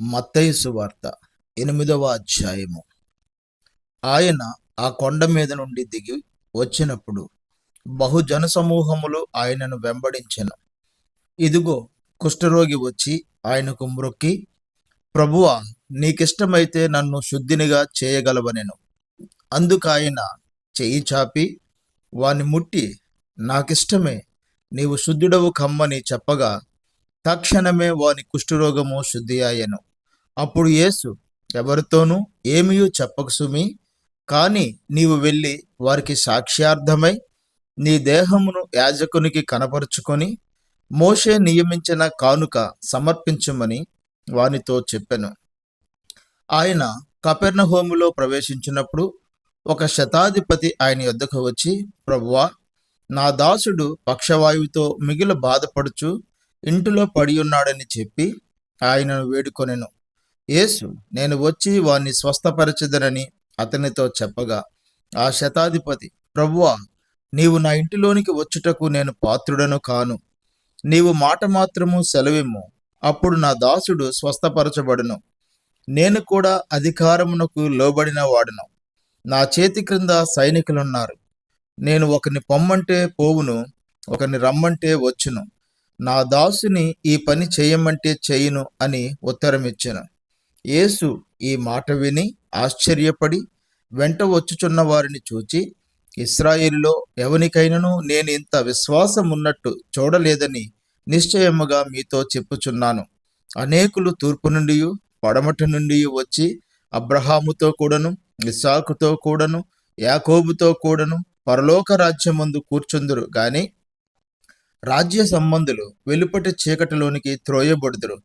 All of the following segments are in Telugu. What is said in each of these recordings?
మత్తయసు వార్త ఎనిమిదవ అధ్యాయము. ఆయన ఆ కొండ మీద నుండి దిగి వచ్చినప్పుడు బహుజన సమూహములు ఆయనను వెంబడించెను. ఇదిగో కుష్ఠరోగి వచ్చి ఆయనకు మ్రొక్కి ప్రభువా నీకిష్టమైతే నన్ను శుద్ధినిగా చేయగలవనెను. అందుకు ఆయన చెయ్యి చాపి వాని ముట్టి నాకిష్టమే నీవు శుద్ధుడవు కమ్మని చెప్పగా తక్షణమే వాని కుష్ఠరోగము శుద్ధి అయ్యను అప్పుడు యేసు ఎవరితోనూ ఏమీయూ చెప్పకు సుమి కానీ నీవు వెళ్ళి వారికి సాక్ష్యార్థమై నీ దేహమును యాజకునికి కనపరుచుకొని మోషే నియమించిన కానుక సమర్పించమని వానితో చెప్పెను. ఆయన కపెర్ణహోములో ప్రవేశించినప్పుడు ఒక శతాధిపతి ఆయన యొద్దకు వచ్చి ప్రభువా నా దాసుడు పక్షవాయువుతో మిగిలి బాధపడుచు ఇంటిలో పడి ఉన్నాడని చెప్పి ఆయనను వేడుకొనెను. యేసు నేను వచ్చి వాణ్ణి స్వస్థపరచదనని అతనితో చెప్పగా ఆ శతాధిపతి ప్రభువా నీవు నా ఇంటిలోనికి వచ్చుటకు నేను పాత్రుడను కాను. నీవు మాట మాత్రము సెలవిమ్ము. అప్పుడు నా దాసుడు స్వస్థపరచబడును. నేను కూడా అధికారమునకు లోబడిన వాడును. నా చేతి క్రింద సైనికులున్నారు. నేను ఒకని పొమ్మంటే పోవును ఒకని రమ్మంటే వచ్చును. నా దాసుని ఈ పని చేయమంటే చేయును అని ఉత్తరమిచ్చాను. యేసు ఈ మాట విని ఆశ్చర్యపడి వెంట వచ్చుచున్న వారిని చూచి ఇస్రాయేలులో ఎవనికైనను నేను ఇంత విశ్వాసం ఉన్నట్టు చూడలేదని నిశ్చయముగా మీతో చెప్పుచున్నాను. అనేకులు తూర్పు నుండి పడమటి నుండి వచ్చి అబ్రహాముతో కూడాను ఇసాకుతో కూడాను యాకోబుతో కూడాను పరలోక రాజ్యమందు కూర్చుందురు. గాని రాజ్య సంబంధులు వెలుపటి చీకటిలోనికి త్రోయబడుదురు.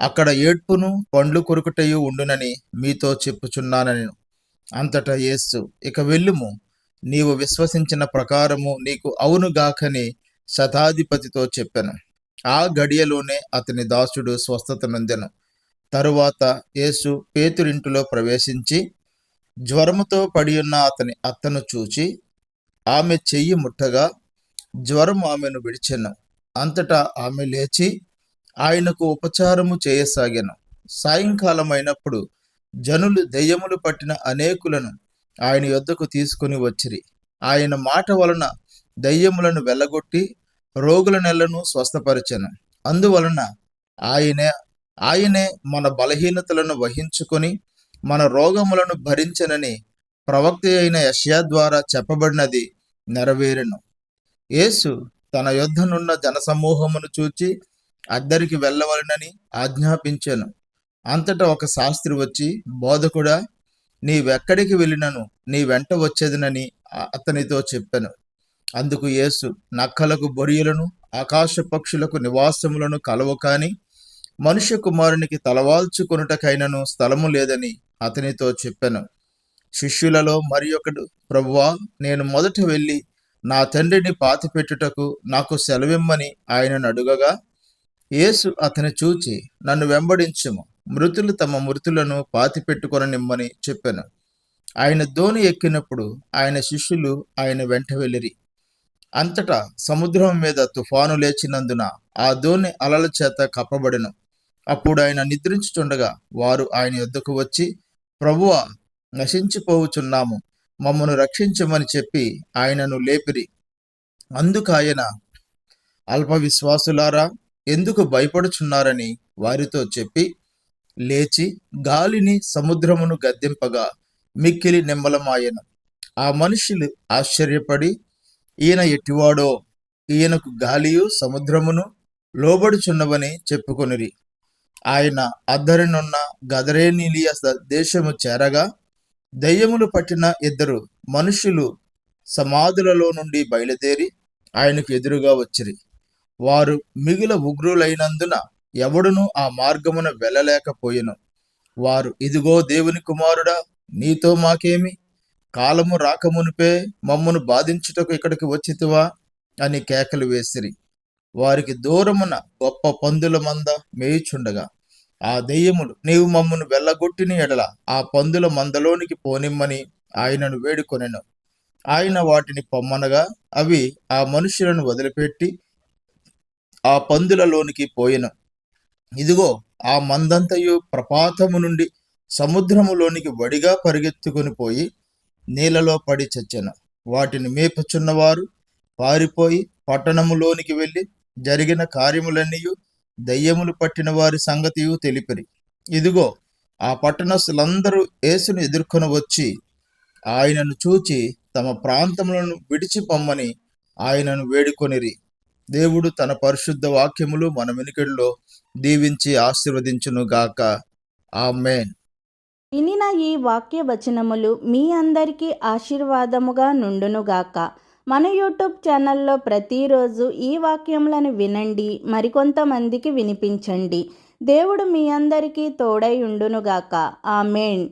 అక్కడ ఏడ్పును పండ్లు కొరుకుటయు ఉండునని మీతో చెప్పుచున్నానని. అంతటా యేసు ఇక వెళ్ళుము. నీవు విశ్వసించిన ప్రకారము నీకు అవునుగాకని శతాధిపతితో చెప్పాను. ఆ గడియలోనే అతని దాసుడు స్వస్థత నొందెను. తరువాత యేసు పేతురింటిలో ప్రవేశించి జ్వరముతో పడి ఉన్న అతని అత్తను చూచి ఆమె చెయ్యి ముట్టగా జ్వరం ఆమెను విడిచెను. అంతటా ఆమె లేచి ఆయనకు ఉపచారము చేయసాగాను. సాయంకాలం అయినప్పుడు జనులు దెయ్యములు పట్టిన అనేకులను ఆయన యొద్దకు తీసుకుని వచ్చిరి. ఆయన మాట వలన దయ్యములను వెళ్ళగొట్టి రోగుల నెలను స్వస్థపరిచెను. అందువలన ఆయనే ఆయనే మన బలహీనతలను వహించుకొని మన రోగములను భరించనని ప్రవక్త అయిన యష్యా ద్వారా చెప్పబడినది నెరవేరెను. యేసు తన యొద్దనున్న జనసమూహమును చూచి అద్దరికి వెళ్ళవలనని ఆజ్ఞాపించాను. అంతటా ఒక శాస్త్రి వచ్చి బోధకుడా నీవెక్కడికి వెళ్ళినను? నీ వెంట వచ్చేదినని అతనితో చెప్పాను. అందుకు యేసు నక్కలకు బొరియలను ఆకాశ పక్షులకు నివాసములను కలవు కాని మనుష్య కుమారునికి తలవాల్చుకొనుటకైనను స్థలము లేదని అతనితో చెప్పాను. శిష్యులలో మరి ఒకడు ప్రభువా నేను మొదట వెళ్ళి నా తండ్రిని పాతిపెట్టుటకు నాకు సెలవిమ్మని ఆయనను అడుగగా యేసు అతని చూచి నన్ను వెంబడించుము. మృతులు తమ మృతులను పాతిపెట్టుకొననిమ్మని చెప్పాను. ఆయన ధోని ఎక్కినప్పుడు ఆయన శిష్యులు ఆయన వెంట వెళ్ళిరి. అంతటా సముద్రం మీద తుఫాను లేచినందున ఆ దోణి అలల చేత కప్పబడెను. అప్పుడు ఆయన నిద్రించుచుండగా వారు ఆయన యొద్దకు వచ్చి ప్రభువ నశించిపోవుచున్నాము. మమ్మను రక్షించమని చెప్పి ఆయనను లేపిరి. అందుకు ఆయన అల్ప విశ్వాసులారా ఎందుకు భయపడుచున్నారని వారితో చెప్పి లేచి గాలిని సముద్రమును గద్దెంపగా మిక్కిలి నిమ్మలమాయను. ఆ మనుషులు ఆశ్చర్యపడి ఈయన ఎట్టివాడో ఈయనకు గాలియు సముద్రమును లోబడుచున్నవని చెప్పుకొనిరి. ఆయన అద్దరినున్న గదరేనిలియ దేశము చేరగా దయ్యములు పట్టిన ఇద్దరు మనుషులు సమాధులలో నుండి బయలుదేరి ఆయనకు ఎదురుగా వచ్చిరి. వారు మిగుల ఉగ్రులైనందున ఎవడును ఆ మార్గమున వెళ్ళలేకపోయెను. వారు ఇదిగో దేవుని కుమారుడా నీతో మాకేమి? కాలము రాకమునిపే మమ్మను బాధించుటకు ఇక్కడికి వచ్చితివా? అని కేకలు వేసిరి. వారికి దూరమున గొప్ప పందుల మంద మేయుచుండగా ఆ దెయ్యములు నీవు మమ్మను వెళ్ళగొట్టిన ఎడల ఆ పందుల మందలోనికి పోనిమ్మని ఆయనను వేడుకొనెను. ఆయన వాటిని పొమ్మనగా అవి ఆ మనుషులను వదిలిపెట్టి ఆ పందులలోనికి పోయెను. ఇదిగో ఆ మందంతయు ప్రపాతము నుండి సముద్రములోనికి వడిగా పరిగెత్తుకుని పోయి నీళ్ళలో పడి చచ్చెను. వాటిని మేపుచున్నవారు పారిపోయి పట్టణములోనికి వెళ్ళి జరిగిన కార్యములన్నీ దయ్యములు పట్టిన వారి సంగతియు తెలిపిరి. ఇదిగో ఆ పట్టణస్తులందరూ యేసును ఎదుర్కొని వచ్చి ఆయనను చూచి తమ ప్రాంతములను విడిచి పొమ్మని ఆయనను వేడుకొనిరి. దేవుడు తన పరిశుద్ధ వాక్యములు మన వెనుకడిలో దీవించి ఆశీర్వదించును గాక ఆమెన్. వినిన ఈ వాక్య వచనములు మీ అందరికీ ఆశీర్వాదముగా నుండునుగాక. మన యూట్యూబ్ ఛానల్లో ప్రతిరోజు ఈ వాక్యములను వినండి మరికొంతమందికి వినిపించండి. దేవుడు మీ అందరికీ తోడై ఉండునుగాక. ఆమెన్.